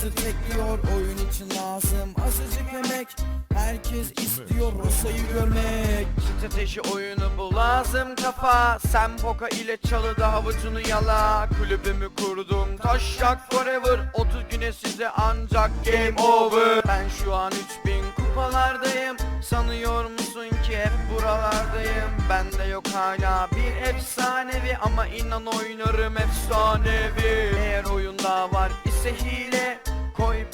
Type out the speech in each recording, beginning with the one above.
Alayınızı tekliyor oyun için lazım. Azıcık emek Herkes istiyor Rosa'yı görmek. Strateji oyunu bu lazım kafa. Sen poka ile çalıda havucunu yala. Kulübümü kurdum taşak forever. 30 güne size ancak game over. Ben şu an 3000 kupalardayım. Sanıyor musun ki hep buralardayım? Bende yok hala bir efsanevi. Ama inan oynarım efsanevi. Eğer oyunda var ise hile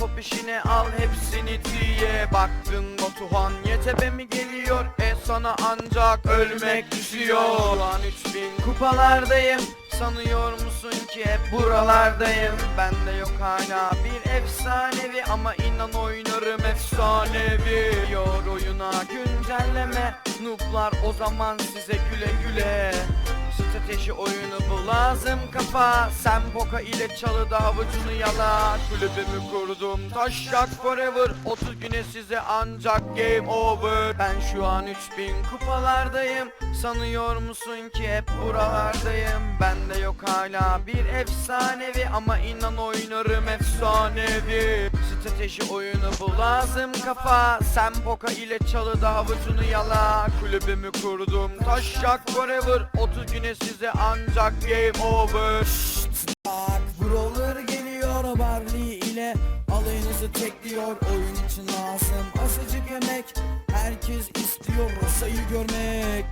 Pop işine al hepsini diye Baktın Batuhan YTB mi geliyor? E sana ancak ölmek düşüyor. Şu an 3000 kupalardayım. Sanıyor musun ki hep buralardayım? Bende yok hala bir efsanevi Ama inan oynarım efsanevi. Yor oyuna güncelleme. Nooblar o zaman size güle güle Strateji oyunu bu. Lazım kafa. Sen poka ile çalıda havucunu yala. Kulübümü kurdum. Taşak forever. 30 güne size ancak game over. Ben şu an 3000 kupalardayım. Sanıyor musun ki hep buralardayım? Bende yok hala. Bir efsanevi Ama inan oynarım efsanevi Strateji oyunu bu lazım kafa Sen poka ile çalıda havucunu yala. Kulübümü kurdum taşak forever. 30 güne size ancak game over. Bak Brawler geliyor Barley ile Alayınızı tekliyor. Oyun için lazım Azıcık emek Herkes istiyor Rosa'yı görmek